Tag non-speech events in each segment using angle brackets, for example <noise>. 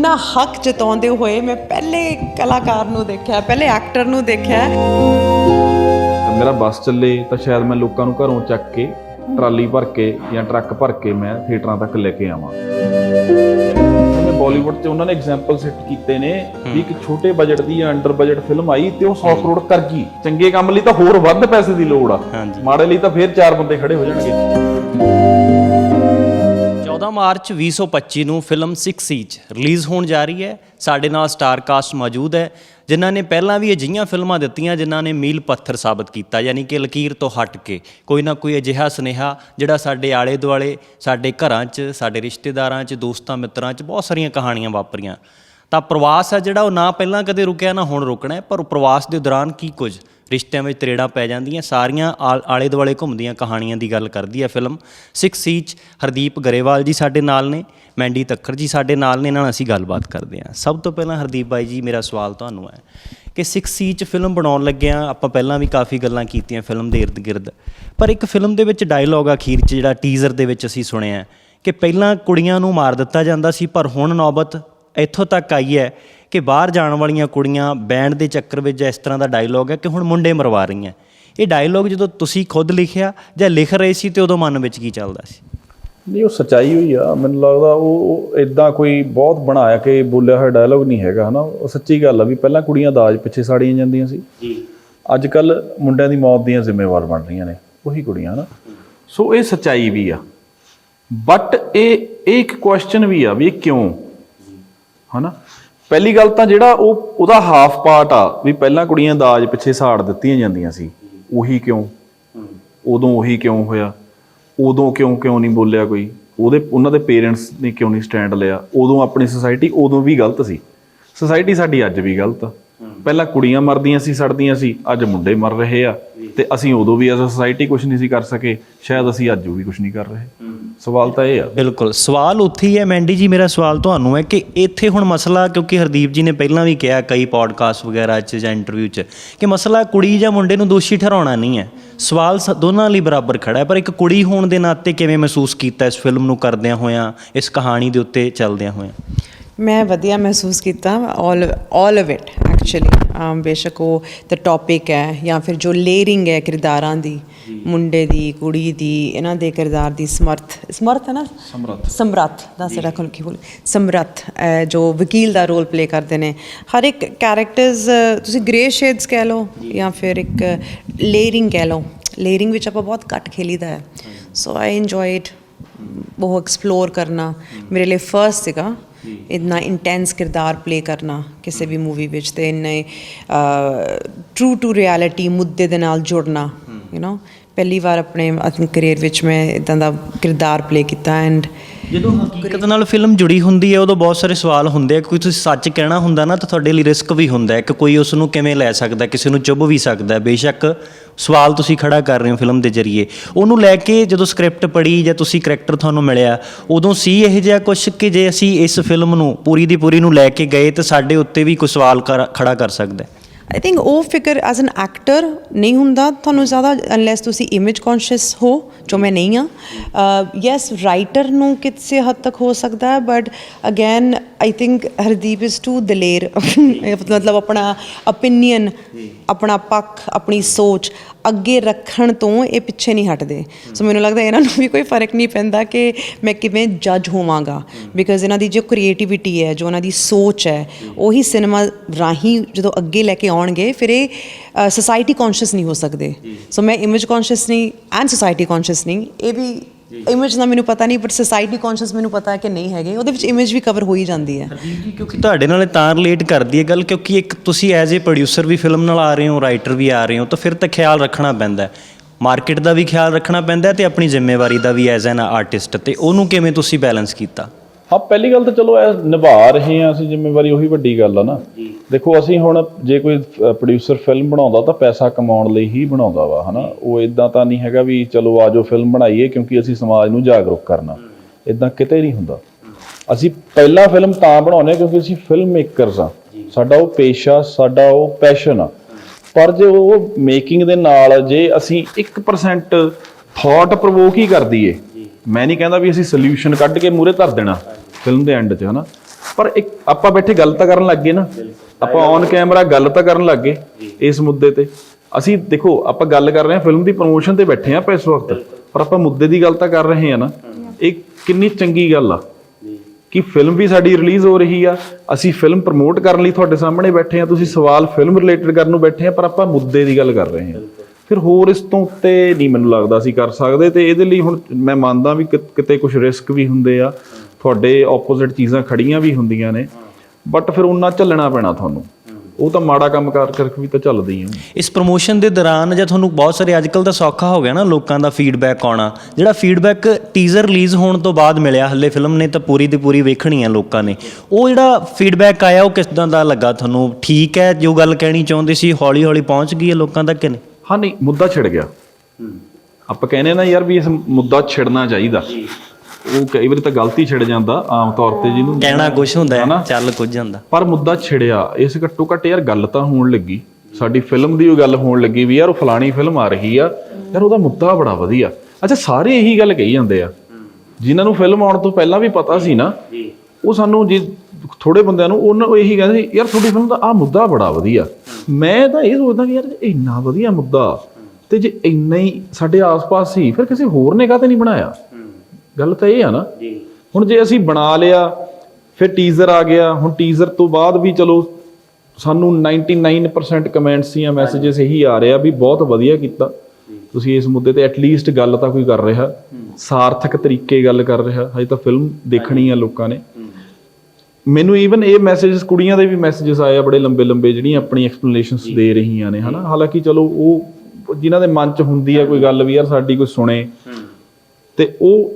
ਇੰਨਾ ਹੱਕ ਜਤਾਉਂਦੇ ਹੋਏ ਮੈਂ ਪਹਿਲੇ ਕਲਾਕਾਰ ਨੂੰ ਦੇਖਿਆ ਪਹਿਲੇ ਐਕਟਰ ਨੂੰ ਦੇਖਿਆ। ਮੇਰਾ ਬੱਸ ਚੱਲੇ ਤਾਂ ਸ਼ਾਇਦ ਮੈਂ ਲੋਕਾਂ ਨੂੰ ਘਰੋਂ ਚੱਕ ਕੇ ਟਰਾਲੀ ਭਰ ਕੇ ਜਾਂ ਟਰੱਕ ਭਰ ਕੇ ਮੈਂ ਥੀਏਟਰਾਂ ਤੱਕ ਲੈ ਕੇ ਆਵਾਂ। ਉਹਨੇ ਬਾਲੀਵੁੱਡ 'ਚ ਉਹਨਾਂ ਨੇ ਐਗਜ਼ਾਮਪਲ ਸੈੱਟ ਕੀਤੇ ਨੇ ਵੀ ਇੱਕ ਛੋਟੇ ਬਜਟ ਦੀ ਜਾਂ ਅੰਡਰ ਬਜਟ ਫਿਲਮ ਆਈ ਤੇ ਉਹ 100 ਕਰੋੜ ਕਰ ਗਈ ਚੰਗੇ ਕੰਮ ਲਈ ਤਾਂ ਹੋਰ ਵੱਧ ਪੈਸੇ ਦੀ ਲੋੜ ਆ। ਮਾੜੇ ਲਈ ਤਾਂ ਫੇਰ ਚਾਰ ਬੰਦੇ ਖੜੇ ਹੋ ਜਾਣਗੇ। 14 ਮਾਰਚ 2025 ਨੂੰ ਫਿਲਮ 6 ਸੀਚ ਰਿਲੀਜ਼ ਹੋਣ ਜਾ ਰਹੀ ਹੈ। ਸਾਡੇ ਨਾਲ ਸਟਾਰ ਕਾਸਟ ਮੌਜੂਦ ਹੈ, ਜਿਨ੍ਹਾਂ ਨੇ ਪਹਿਲਾਂ ਵੀ ਅਜਿਹੀਆਂ ਫਿਲਮਾਂ ਦਿੱਤੀਆਂ, ਜਿਨ੍ਹਾਂ ਨੇ ਮੀਲ ਪੱਥਰ ਸਾਬਤ ਕੀਤਾ, ਯਾਨੀ ਕਿ ਲਕੀਰ ਤੋਂ ਹਟ ਕੇ। ਕੋਈ ਨਾ ਕੋਈ ਅਜਿਹਾ ਸੁਨੇਹਾ, ਜਿਹੜਾ ਸਾਡੇ ਆਲੇ ਦੁਆਲੇ ਸਾਡੇ ਘਰਾਂ 'ਚ, ਸਾਡੇ ਰਿਸ਼ਤੇਦਾਰਾਂ 'ਚ, ਦੋਸਤਾਂ, ਮਿੱਤਰਾਂ 'ਚ ਬਹੁਤ ਸਾਰੀਆਂ ਕਹਾਣੀਆਂ ਵਾਪਰੀਆਂ। ਤਾਂ ਪ੍ਰਵਾਸ ਹੈ ਜਿਹੜਾ, ਉਹ ਨਾ ਪਹਿਲਾਂ ਕਦੇ ਰੁਕਿਆ, ਨਾ ਹੁਣ ਰੁਕਣਾ ਹੈ, ਪਰ ਉਹ ਪ੍ਰਵਾਸ ਦੇ ਦੌਰਾਨ ਕੀ ਕੁਝ? ਰਿਸ਼ਤਿਆਂ ਵਿੱਚ ਤਰੇੜਾਂ ਪੈ ਜਾਂਦੀਆਂ, ਸਾਰੀਆਂ ਆਲ- ਆਲੇ ਦੁਆਲੇ ਘੁੰਮਦੀਆਂ ਕਹਾਣੀਆਂ ਦੀ ਗੱਲ ਕਰਦੀ ਹੈ ਫਿਲਮ। 6 ਸੀਚ ਹਰਦੀਪ ਗਰੇਵਾਲ ਜੀ ਸਾਡੇ ਨਾਲ ਨੇ, ਮੈਂਡੀ ਤੱਖਰ ਜੀ ਸਾਡੇ ਨਾਲ ਨੇ, ਇਹਨਾਂ ਨਾਲ ਅਸੀਂ ਗੱਲਬਾਤ ਕਰਦੇ ਹਾਂ ਸਭ ਤੋਂ ਪਹਿਲਾਂ ਹਰਦੀਪ ਬਾਈ ਜੀ, ਮੇਰਾ ਸਵਾਲ ਤੁਹਾਨੂੰ ਹੈ ਕਿ 6 'ਚ ਫਿਲਮ ਬਣਾਉਣ ਲੱਗਿਆਂ ਆਪਾਂ ਪਹਿਲਾਂ ਵੀ ਕਾਫੀ ਗੱਲਾਂ ਕੀਤੀਆਂ ਫਿਲਮ ਦੇ ਇਰਦ ਗਿਰਦ, ਪਰ ਇੱਕ ਫਿਲਮ ਦੇ ਵਿੱਚ ਡਾਇਲੌਗ ਅਖੀਰ 'ਚ ਜਿਹੜਾ ਟੀਜ਼ਰ ਦੇ ਵਿੱਚ ਅਸੀਂ ਸੁਣਿਆ ਕਿ ਪਹਿਲਾਂ ਕੁੜੀਆਂ ਨੂੰ ਮਾਰ ਦਿੱਤਾ ਜਾਂਦਾ ਸੀ, ਪਰ ਹੁਣ ਨੌਬਤ ਇੱਥੋਂ ਤੱਕ ਆਈ ਹੈ ਕਿ ਬਾਹਰ ਜਾਣ ਵਾਲੀਆਂ ਕੁੜੀਆਂ ਬੈਂਡ ਦੇ ਚੱਕਰ ਵਿੱਚ ਇਸ ਤਰ੍ਹਾਂ ਦਾ ਡਾਇਲੋਗ ਹੈ ਕਿ ਹੁਣ ਮੁੰਡੇ ਮਰਵਾ ਰਹੀਆਂ। ਇਹ ਡਾਇਲੋਗ ਜਦੋਂ ਤੁਸੀਂ ਖੁਦ ਲਿਖਿਆ ਜਾਂ ਲਿਖ ਰਹੇ ਸੀ ਤੇ ਉਦੋਂ ਮਨ ਵਿੱਚ ਕੀ ਚੱਲਦਾ ਸੀ? ਨਹੀਂ ਉਹ ਸਚਾਈ ਹੋਈ ਆ। ਮੈਨੂੰ ਲੱਗਦਾ ਉਹ ਇਦਾਂ ਕੋਈ ਬਹੁਤ ਬਣਾਇਆ ਕਿ ਬੋਲਿਆ ਹੋਇਆ ਡਾਇਲੌਗ ਨਹੀਂ ਹੈਗਾ ਹਨਾ? ਉਹ ਸੱਚੀ ਗੱਲ ਆ ਵੀ ਪਹਿਲਾਂ ਕੁੜੀਆਂ ਦਾਜ ਪਿੱਛੇ ਸਾੜੀਆਂ ਜਾਂਦੀਆਂ ਸੀ। ਜੀ। ਅੱਜ ਕੱਲ ਮੁੰਡਿਆਂ ਦੀ ਮੌਤ ਦੀਆਂ ਜ਼ਿੰਮੇਵਾਰ ਬਣ ਰਹੀਆਂ ਨੇ। ਉਹੀ ਕੁੜੀਆਂ ਹਨਾ? ਸੋ ਇਹ ਸਚਾਈ ਵੀ ਆ। ਬਟ ਇਹ ਇਹ ਇੱਕ ਕੁਐਸਚਨ ਵੀ ਆ ਵੀ ਇਹ ਕਿਉਂ? ਹਨਾ? ਪਹਿਲੀ ਗੱਲ ਤਾਂ ਜਿਹੜਾ ਉਹ, ਉਹਦਾ ਹਾਫ ਪਾਰਟ ਆ, ਵੀ ਪਹਿਲਾਂ ਕੁੜੀਆਂ ਦਾਜ ਪਿੱਛੇ ਸਾੜ ਦਿੱਤੀਆਂ ਜਾਂਦੀਆਂ ਸੀ। ਉਹੀ ਕਿਉਂ? ਉਦੋਂ ਉਹੀ ਕਿਉਂ ਹੋਇਆ? ਉਦੋਂ ਕਿਉਂ ਕਿਉਂ ਨਹੀਂ ਬੋਲਿਆ ਕੋਈ? ਉਹਦੇ, ਉਹਨਾਂ ਦੇ ਪੇਰੈਂਟਸ ਨੇ ਕਿਉਂ ਨਹੀਂ ਸਟੈਂਡ ਲਿਆ? ਉਦੋਂ ਆਪਣੀ ਸੁਸਾਇਟੀ ਉਦੋਂ ਵੀ ਗਲਤ ਸੀ। ਸੁਸਾਇਟੀ ਸਾਡੀ ਅੱਜ ਵੀ ਗਲਤ ਆ। ਪਹਿਲਾਂ ਕੁੜੀਆਂ ਮਰਦੀਆਂ ਸੀ, ਸੜਦੀਆਂ ਸੀ, ਅੱਜ ਮੁੰਡੇ ਮਰ ਰਹੇ ਆ। ਤੇ ਅਸੀਂ ਉਦੋਂ ਵੀ ਐਜ਼ ਅ ਸੁਸਾਇਟੀ ਕੁਝ ਨਹੀਂ ਸੀ ਕਰ ਸਕੇ, ਸ਼ਾਇਦ ਅਸੀਂ ਅੱਜ ਵੀ ਕੁਝ ਨਹੀਂ ਕਰ ਰਹੇ। ਸਵਾਲ ਤਾਂ ਇਹ ਆ। ਬਿਲਕੁਲ। ਸਵਾਲ ਉੱਥੇ ਹੀ ਹੈ ਮੈਂਡੀ ਜੀ, ਮੇਰਾ ਸਵਾਲ ਤੁਹਾਨੂੰ ਹੈ ਕਿ ਇੱਥੇ ਹੁਣ ਮਸਲਾ, ਕਿਉਂਕਿ ਹਰਦੀਪ ਜੀ ਨੇ ਪਹਿਲਾਂ ਵੀ ਕਿਹਾ ਕਈ ਪੋਡਕਾਸਟ ਵਗੈਰਾ 'ਚ ਜਾਂ ਇੰਟਰਵਿਊ 'ਚ, ਕਿ ਮਸਲਾ ਕੁੜੀ ਜਾਂ ਮੁੰਡੇ ਨੂੰ ਦੋਸ਼ੀ ਠਹਿਰਾਉਣਾ ਨਹੀਂ ਹੈ। ਸਵਾਲ ਸ- ਦੋਨਾਂ ਲਈ ਬਰਾਬਰ ਖੜਾ ਹੈ, ਪਰ ਇੱਕ ਕੁੜੀ ਹੋਣ ਦੇ ਨਾਤੇ ਕਿਵੇਂ ਮਹਿਸੂਸ ਕੀਤਾ ਇਸ ਫਿਲਮ ਨੂੰ ਕਰਦਿਆਂ ਹੋਇਆਂ, ਇਸ ਕਹਾਣੀ ਦੇ ਉੱਤੇ ਚੱਲਦਿਆਂ ਹੋਇਆਂ? ਮੈਂ ਵਧੀਆ ਮਹਿਸੂਸ ਕੀਤਾ all all of it actually ਬੇਸ਼ੱਕ ਉਹ ਦ ਟੌਪਿਕ ਹੈ ਜਾਂ ਫਿਰ ਜੋ ਲੇਅਰਿੰਗ ਹੈ ਕਿਰਦਾਰਾਂ ਦੀ ਮੁੰਡੇ ਦੀ ਕੁੜੀ ਦੀ ਇਹਨਾਂ ਦੇ ਕਿਰਦਾਰ ਦੀ ਸਮਰਥ ਸਮਰਥ ਹੈ ਨਾ? ਸਮਰੱਥ। ਸਮਰੱਥ ਦਾ ਸੜਾ ਖੁੱਲ ਕੀ ਬੋਲ। ਸਮਰੱਥ ਜੋ ਵਕੀਲ ਦਾ ਰੋਲ ਪਲੇ ਕਰਦੇ ਨੇ। ਹਰ ਇੱਕ ਕੈਰੈਕਟਰਸ ਤੁਸੀਂ ਗ੍ਰੇ ਸ਼ੇਡਸ ਕਹਿ ਲਓ ਜਾਂ। ਫਿਰ ਇੱਕ ਲੇਅਰਿੰਗ ਕਹਿ ਲਓ। ਲੇਅਰਿੰਗ ਵਿੱਚ ਆਪਾਂ ਬਹੁਤ ਘੱਟ ਖੇਲੀਦਾ ਹੈ। ਸੋ ਆਈ ਇੰਜੋਇਡ ਉਹ ਐਕਸਪਲੋਰ ਕਰਨਾ ਮੇਰੇ ਲਈ ਫਰਸਟ ਸੀਗਾ ਇੰਨਾ ਇੰਟੈਂਸ ਕਿਰਦਾਰ ਪਲੇ ਕਰਨਾ ਕਿਸੇ ਵੀ ਮੂਵੀ ਵਿੱਚ ਤੇ ਇੰਨੇ ਟਰੂ ਟੂ ਰਿਐਲਿਟੀ ਮੁੱਦੇ ਦੇ ਨਾਲ ਜੁੜਨਾ ਯੂ نو ਪਹਿਲੀ ਵਾਰ ਆਪਣੇ ਕੈਰੀਅਰ ਵਿੱਚ ਮੈਂ ਇਦਾਂ ਦਾ ਕਿਰਦਾਰ ਪਲੇ ਕੀਤਾ ਐਂਡ ਜਦੋਂ ਹਕੀਕਤ ਨਾਲ ਫਿਲਮ ਜੁੜੀ ਹੁੰਦੀ ਹੈ, ਉਦੋਂ ਬਹੁਤ ਸਾਰੇ ਸਵਾਲ ਹੁੰਦੇ ਆ ਕੋਈ ਤੁਸੀਂ ਸੱਚ ਕਹਿਣਾ ਹੁੰਦਾ ਨਾ, ਤਾਂ ਤੁਹਾਡੇ ਲਈ ਰਿਸਕ ਵੀ ਹੁੰਦਾ ਹੈ, ਕਿ ਕੋਈ ਉਸ ਨੂੰ ਕਿਵੇਂ ਲੈ ਸਕਦਾ, ਕਿਸੇ ਨੂੰ ਚੁੱਭ ਵੀ ਸਕਦਾ ਹੈ। ਬੇਸ਼ੱਕ ਸਵਾਲ ਤੁਸੀਂ ਖੜਾ ਕਰ ਰਹੇ ਹੋ ਫਿਲਮ ਦੇ ਜ਼ਰੀਏ। ਉਹਨੂੰ ਲੈ ਕੇ ਜਦੋਂ ਸਕ੍ਰਿਪਟ ਪੜ੍ਹੀ ਜਾਂ ਤੁਸੀਂ ਕਰੈਕਟਰ ਤੁਹਾਨੂੰ ਮਿਲਿਆ, ਉਦੋਂ ਸੀ ਇਹ ਜਿਹਾ ਕੁਝ ਕਿ ਜੇ ਅਸੀਂ ਇਸ ਫਿਲਮ ਨੂੰ ਪੂਰੀ ਦੀ ਪੂਰੀ ਨੂੰ ਲੈ ਕੇ ਗਏ, ਤਾਂ ਸਾਡੇ ਉੱਤੇ ਵੀ ਕੋਈ ਸਵਾਲ ਕਰ- ਖੜਾ ਕਰ ਸਕਦਾ ਹੈ। ਆਈ ਥਿੰਕ ਉਹ ਫਿਕਰ ਐਜ਼ ਐਨ ਐਕਟਰ ਨਹੀਂ ਹੁੰਦਾ। ਤੁਹਾਨੂੰ ਜ਼ਿਆਦਾ ਅਨਲੈਸ ਤੁਸੀਂ ਇਮੇਜ ਕੌਨਸ਼ੀਅਸ ਹੋ, ਜੋ ਮੈਂ ਨਹੀਂ ਆ ਯੈਸ ਰਾਈਟਰ ਨੂੰ ਕਿਸੇ ਹੱਦ ਤੱਕ ਹੋ ਸਕਦਾ ਹੈ but again I think Hardeep is too ਦਲੇਰ ਮਤਲਬ ਆਪਣਾ opinion, ਆਪਣਾ ਪੱਖ, ਆਪਣੀ ਸੋਚ ਅੱਗੇ ਰੱਖਣ ਤੋਂ ਇਹ ਪਿੱਛੇ ਨਹੀਂ ਹਟਦੇ। ਸੋ ਮੈਨੂੰ ਲੱਗਦਾ ਇਹਨਾਂ ਨੂੰ ਵੀ ਕੋਈ ਫ਼ਰਕ ਨਹੀਂ ਪੈਂਦਾ ਕਿ ਮੈਂ ਕਿਵੇਂ ਜੱਜ ਹੋਵਾਂਗਾ। ਬਿਕਾਜ਼ ਇਹਨਾਂ ਦੀ ਜੋ ਕ੍ਰੀਏਟੀਵਿਟੀ ਹੈ, ਜੋ ਉਹਨਾਂ ਦੀ ਸੋਚ ਹੈ, ਉਹੀ ਸਿਨੇਮਾ ਰਾਹੀਂ ਜਦੋਂ ਅੱਗੇ ਲੈ ਕੇ ਆਉਣਗੇ, ਫਿਰ ਇਹ ਸੋਸਾਇਟੀ ਕੌਨਸ਼ੀਅਸ ਨਹੀਂ ਹੋ ਸਕਦੇ। ਸੋ ਮੈਂ ਇਮੇਜ ਕੌਨਸ਼ੀਅਸ ਨਹੀਂ ਐਂਡ ਸੋਸਾਇਟੀ ਕੌਨਸ਼ੀਅਸ ਨਹੀਂ, ਇਹ ਵੀ ਇਮੇਜ ਦਾ ਮੈਨੂੰ ਪਤਾ ਨਹੀਂ ਬਟ ਸੋਸਾਇਟੀ ਕੌਨਸ਼ੀਅਸ ਮੈਨੂੰ ਪਤਾ ਹੈ ਕਿ ਨਹੀਂ ਹੈਗੇ। ਉਹਦੇ ਵਿੱਚ ਇਮੇਜ ਵੀ ਕਵਰ ਹੋ ਹੀ ਜਾਂਦੀ ਹੈ। ਕਿਉਂਕਿ ਤੁਹਾਡੇ ਨਾਲ ਤਾਂ ਰਿਲੇਟ ਕਰਦੀ ਹੈ ਗੱਲ ਕਿਉਂਕਿ ਇੱਕ ਤੁਸੀਂ ਐਜ਼ ਅ ਪ੍ਰੋਡਿਊਸਰ ਵੀ ਫਿਲਮ ਨਾਲ ਆ ਰਹੇ ਹੋ ਰਾਈਟਰ ਵੀ ਆ ਰਹੇ ਹੋ ਤਾਂ ਫਿਰ ਤਾਂ ਖਿਆਲ ਰੱਖਣਾ ਪੈਂਦਾ ਹੈ। ਮਾਰਕੀਟ ਦਾ ਵੀ ਖਿਆਲ ਰੱਖਣਾ ਪੈਂਦਾ ਹੈ ਤੇ ਆਪਣੀ ਜ਼ਿੰਮੇਵਾਰੀ ਦਾ ਵੀ ਐਜ਼ ਐਨ ਆਰਟਿਸਟ ਤੇ ਉਹਨੂੰ ਕਿਵੇਂ ਤੁਸੀਂ ਬੈਲੈਂਸ ਕੀਤਾ? ਹਾਂ ਪਹਿਲੀ ਗੱਲ ਤਾਂ ਚਲੋ ਇਹ ਨਿਭਾ ਰਹੇ ਹਾਂ ਅਸੀਂ ਜ਼ਿੰਮੇਵਾਰੀ ਉਹੀ ਵੱਡੀ ਗੱਲ ਆ ਨਾ। ਦੇਖੋ ਅਸੀਂ ਹੁਣ ਜੇ ਕੋਈ ਪ੍ਰੋਡਿਊਸਰ ਫਿਲਮ ਬਣਾਉਂਦਾ ਤਾਂ ਪੈਸਾ ਕਮਾਉਣ ਲਈ ਹੀ ਬਣਾਉਂਦਾ ਵਾ ਹਨਾ। ਉਹ ਇਦਾਂ ਤਾਂ ਨਹੀਂ ਹੈਗਾ ਵੀ ਚਲੋ ਆਜੋ ਫਿਲਮ ਬਣਾਈਏ ਕਿਉਂਕਿ ਅਸੀਂ ਸਮਾਜ ਨੂੰ ਜਾਗਰੂਕ ਕਰਨਾ। ਇਦਾਂ ਕਿਤੇ ਨਹੀਂ ਹੁੰਦਾ। ਅਸੀਂ ਪਹਿਲਾ ਫਿਲਮ ਤਾਂ ਬਣਾਉਂਦੇ ਹਾਂ ਕਿਉਂਕਿ ਅਸੀਂ ਫਿਲਮ ਮੇਕਰਸ ਆ ਸਾਡਾ ਉਹ ਪੇਸ਼ਾ ਸਾਡਾ ਉਹ ਪੈਸ਼ਨ ਆ। ਪਰ ਜੇ ਉਹ ਮੇਕਿੰਗ ਦੇ ਨਾਲ ਜੇ ਅਸੀਂ 1% ਥਾਟ ਪ੍ਰੋਵੋਕ ਹੀ ਕਰ ਦਈਏ ਮੈਂ ਨਹੀਂ ਕਹਿੰਦਾ ਵੀ ਅਸੀਂ ਸੋਲੂਸ਼ਨ ਕੱਢ ਕੇ ਮੂਰੇ ਧਰ ਦੇਣਾ। ਫਿਲਮ ਦੇ ਐਂਡ 'ਚ, ਹਨਾ? ਪਰ ਇੱਕ ਆਪਾਂ ਬੈਠੇ ਗੱਲ ਤਾਂ ਕਰਨ ਲੱਗੇ ਨਾ। ਆਪਾਂ ਔਨ ਕੈਮਰਾ ਗੱਲ ਤਾਂ ਕਰਨ ਲੱਗੇ ਇਸ ਮੁੱਦੇ ਤੇ। ਅਸੀਂ ਦੇਖੋ, ਆਪਾਂ ਗੱਲ ਕਰ ਰਹੇ ਹਾਂ ਫਿਲਮ ਦੀ ਪ੍ਰੋਮੋਸ਼ਨ ਤੇ ਬੈਠੇ ਆਪਾਂ ਇਸ ਵਕਤ। ਪਰ ਆਪਾਂ ਮੁੱਦੇ ਦੀ ਗੱਲ ਤਾਂ ਕਰ ਰਹੇ ਹਾਂ ਨਾ। ਇਹ ਕਿੰਨੀ ਚੰਗੀ ਗੱਲ ਆ। ਕਿ ਫਿਲਮ ਵੀ ਸਾਡੀ ਰਿਲੀਜ਼ ਹੋ ਰਹੀ ਆ। ਅਸੀਂ ਫਿਲਮ ਪ੍ਰਮੋਟ ਕਰਨ ਲਈ ਤੁਹਾਡੇ ਸਾਹਮਣੇ ਬੈਠੇ ਆ ਤੁਸੀਂ ਸਵਾਲ ਫਿਲਮ ਰਿਲੇਟਡ ਕਰਨ ਨੂੰ ਬੈਠੇ ਆ ਪਰ ਆਪਾਂ ਮੁੱਦੇ ਦੀ ਗੱਲ ਕਰ ਰਹੇ ਹਾਂ। ਫਿਰ ਹੋਰ ਇਸ ਤੋਂ ਉੱਤੇ ਨਹੀਂ ਮੈਨੂੰ ਲੱਗਦਾ ਅਸੀਂ ਕਰ ਸਕਦੇ। ਤੇ ਇਹਦੇ ਲਈ ਹੁਣ ਮੈਂ ਮੰਨਦਾ ਵੀ ਕਿਤੇ ਕੁਝ ਰਿਸਕ ਵੀ ਹੁੰਦੇ ਆ। ਤੁਹਾਡੇ ਆਪੋਜ਼ਿਟ ਚੀਜ਼ਾਂ ਖੜੀਆਂ ਵੀ ਹੁੰਦੀਆਂ ਨੇ ਬਟ ਫਿਰ ਉਹਨਾਂ ਝੱਲਣਾ ਪੈਣਾ ਤੁਹਾਨੂੰ। ਉਹ ਤਾਂ ਮਾੜਾ ਕੰਮ ਕਰ ਕਰਕੇ ਵੀ ਤਾਂ ਚੱਲਦੇ ਹੀ ਆ। ਇਸ ਪ੍ਰੋਮੋਸ਼ਨ ਦੇ ਦੌਰਾਨ ਜਾਂ ਤੁਹਾਨੂੰ ਬਹੁਤ ਸਾਰੇ ਅੱਜਕੱਲ ਤਾਂ ਸੌਖਾ ਹੋ ਗਿਆ ਨਾ ਲੋਕਾਂ ਦਾ ਫੀਡਬੈਕ ਆਉਣਾ ਜਿਹੜਾ ਫੀਡਬੈਕ ਟੀਜ਼ਰ ਰਿਲੀਜ਼ ਹੋਣ ਤੋਂ ਬਾਅਦ ਮਿਲਿਆ ਹੱਲੇ ਫਿਲਮ ਨੇ ਤਾਂ ਪੂਰੀ ਦੀ ਪੂਰੀ ਵੇਖਣੀ ਆ ਲੋਕਾਂ ਨੇ। ਉਹ ਜਿਹੜਾ ਫੀਡਬੈਕ ਆਇਆ ਉਹ ਕਿਸ ਤਰ੍ਹਾਂ ਦਾ ਲੱਗਾ ਤੁਹਾਨੂੰ? ਠੀਕ ਹੈ ਜੋ ਗੱਲ ਕਹਿਣੀ ਚਾਹੁੰਦੇ ਸੀ ਹੌਲੀ ਹੌਲੀ ਪਹੁੰਚ ਗਈ ਹੈ ਲੋਕਾਂ ਤੱਕ ਕਿ ਨਹੀਂ? ਹਾਂ ਨਹੀਂ ਮੁੱਦਾ ਛਿੜ ਗਿਆ। ਆਪਾਂ ਕਹਿੰਦੇ ਨਾ ਯਾਰ ਵੀ ਇਸ ਮੁੱਦਾ ਛਿੜਨਾ ਚਾਹੀਦਾ। ਉਹ ਕਈ ਵਾਰੀ ਤਾਂ ਗਲਤੀ ਛਿੜ ਜਾਂਦਾ ਆਮ ਤੌਰ ਤੇ ਜਿਹਨੂੰ ਕਹਿਣਾ ਕੁਝ ਹੁੰਦਾ ਹੈ? ਚੱਲ ਕੁਝ ਹੁੰਦਾ। ਪਰ ਮੁੱਦਾ ਛਿੜਿਆ ਇਸ ਘੱਟੋ ਘੱਟ ਯਾਰ ਗੱਲ ਤਾਂ ਹੋਣ ਲੱਗੀ। ਸਾਡੀ ਫਿਲਮ ਦੀ ਉਹ ਗੱਲ ਹੋਣ ਲੱਗੀ ਵੀ ਯਾਰ ਉਹ ਫਲਾਣੀ ਫਿਲਮ ਆ ਰਹੀ ਆ ਯਾਰ ਉਹਦਾ ਮੁੱਦਾ ਬੜਾ ਵਧੀਆ। ਅੱਛਾ ਸਾਰੇ ਇਹੀ ਗੱਲ ਕਹੀ ਜਾਂਦੇ ਆ। ਜਿਨ੍ਹਾਂ ਨੂੰ ਫਿਲਮ ਆਉਣ ਤੋਂ ਪਹਿਲਾਂ ਵੀ ਪਤਾ ਸੀ ਨਾ ਉਹ ਸਾਨੂੰ ਜੀ ਥੋੜੇ ਬੰਦਿਆਂ ਨੂੰ ਉਹਨਾਂ ਉਹ ਇਹੀ ਕਹਿੰਦੇ ਸੀ ਯਾਰ ਤੁਹਾਡੀ ਫਿਲਮ ਦਾ ਆ ਮੁੱਦਾ ਬੜਾ ਵਧੀਆ। ਮੈਂ ਤਾਂ ਇਹ ਸੋਚਦਾ ਕਿ ਯਾਰ ਜੇ ਇੰਨਾ ਵਧੀਆ ਮੁੱਦਾ ਤੇ ਜੇ ਇੰਨਾ ਹੀ ਸਾਡੇ ਆਸ-ਪਾਸ ਸੀ ਫਿਰ ਕਿਸੇ ਹੋਰ ਨੇ ਕਾਹਤੇ ਨਹੀਂ ਬਣਾਇਆ? ਗੱਲ ਤਾਂ ਇਹ ਆ ਨਾ। ਜੀ। ਹੁਣ ਜੇ ਅਸੀਂ ਬਣਾ ਲਿਆ ਫਿਰ ਟੀਜ਼ਰ ਆ ਗਿਆ ਹੁਣ ਟੀਜ਼ਰ ਤੋਂ ਬਾਅਦ ਵੀ ਚਲੋ ਸਾਨੂੰ 99% ਕਮੈਂਟਸ ਜਾਂ ਮੈਸੇजेस ਇਹੀ ਆ ਰਿਹਾ ਵੀ ਬਹੁਤ ਵਧੀਆ ਕੀਤਾ। ਤੁਸੀਂ ਇਸ ਮੁੱਦੇ ਤੇ ਐਟਲੀਸਟ ਗੱਲ ਤਾਂ ਕੋਈ ਕਰ ਰਿਹਾ। ਸਾਰਥਕ ਤਰੀਕੇ ਗੱਲ ਕਰ ਰਿਹਾ। ਹਜੇ ਤਾਂ ਫਿਲਮ ਦੇਖਣੀ ਆ ਲੋਕਾਂ ਨੇ। ਮੈਨੂੰ ਈਵਨ ਇਹ ਮੈਸੇजेस ਕੁੜੀਆਂ ਦੇ ਵੀ ਮੈਸੇजेस ਆਏ ਆ ਬੜੇ ਲੰਬੇ ਲੰਬੇ ਜਿਹੜੀਆਂ ਆਪਣੀ ਐਕਸਪਲੇਨੇਸ਼ਨਸ ਦੇ ਰਹੀਆਂ ਨੇ ਹਨਾ? ਹਾਲਾਂਕਿ ਚਲੋ ਉਹ ਜਿਨ੍ਹਾਂ ਦੇ ਮਨ 'ਚ ਹੁੰਦੀ ਆ ਕੋਈ ਗੱਲ ਵੀ ਯਾਰ ਸਾਡੀ ਕੋਈ ਸੁਣੇ। ਤੇ ਉਹ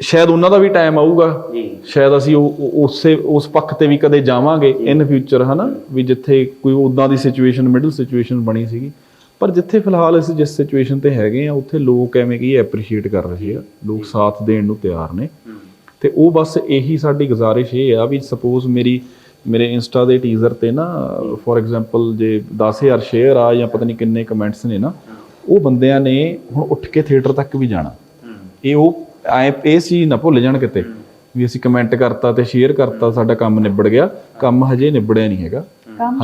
ਸ਼ਾਇਦ ਉਹਨਾਂ ਦਾ ਵੀ ਟਾਈਮ ਆਊਗਾ। ਸ਼ਾਇਦ ਅਸੀਂ ਉਹ ਉਹ- ਉਸੇ ਉਸ ਪੱਖ ਤੇ ਵੀ ਕਦੇ ਜਾਵਾਂਗੇ ਇਨ ਫਿਊਚਰ ਹਨਾ? ਵੀ ਜਿੱਥੇ ਕੋਈ ਉਦਾਂ ਦੀ ਸਿਚੁਏਸ਼ਨ ਮਿਡਲ ਸਿਚੁਏਸ਼ਨ ਬਣੀ ਸੀਗੀ। ਪਰ ਜਿੱਥੇ ਫਿਲਹਾਲ ਅਸੀਂ ਜਿਸ ਸਿਚੁਏਸ਼ਨ ਤੇ ਹੈਗੇ ਆ ਉੱਥੇ ਲੋਕ ਐਵੇਂ ਕੀ ਐਪਰੀਸ਼ੀਏਟ ਕਰ ਰਹੇ ਆ। ਲੋਕ ਸਾਥ ਦੇਣ ਨੂੰ ਤਿਆਰ ਨੇ। ਤੇ ਉਹ ਬਸ ਇਹੀ ਸਾਡੀ ਗੁਜ਼ਾਰਿਸ਼ ਇਹ ਆ ਵੀ ਸਪੋਜ਼ ਮੇਰੀ ਮੇਰੇ ਇੰਸਟਾ ਦੇ ਟੀਜ਼ਰ ਤੇ ਨਾ ਫੋਰ ਐਗਜ਼ਾਮਪਲ ਜੇ 10000 ਸ਼ੇਅਰ ਆ ਜਾਂ ਪਤਾ ਨਹੀਂ ਕਿੰਨੇ ਕਮੈਂਟਸ ਨੇ ਨਾ ਉਹ ਬੰਦਿਆਂ ਨੇ ਹੁਣ ਉੱਠ ਕੇ ਥੀਏਟਰ ਤੱਕ ਵੀ ਜਾਣਾ। ਇਹ ਉਹ ਐ ਇਹ ਚੀਜ਼ ਨਾ ਭੁੱਲ ਜਾਣ ਕਿਤੇ ਵੀ ਅਸੀਂ ਕਮੈਂਟ ਕਰਤਾ ਤੇ ਸ਼ੇਅਰ ਕਰਤਾ ਸਾਡਾ ਕੰਮ ਨਿਬੜ ਗਿਆ। ਕੰਮ ਹਜੇ ਨਿਬੜਿਆ ਨਹੀਂ ਹੈਗਾ।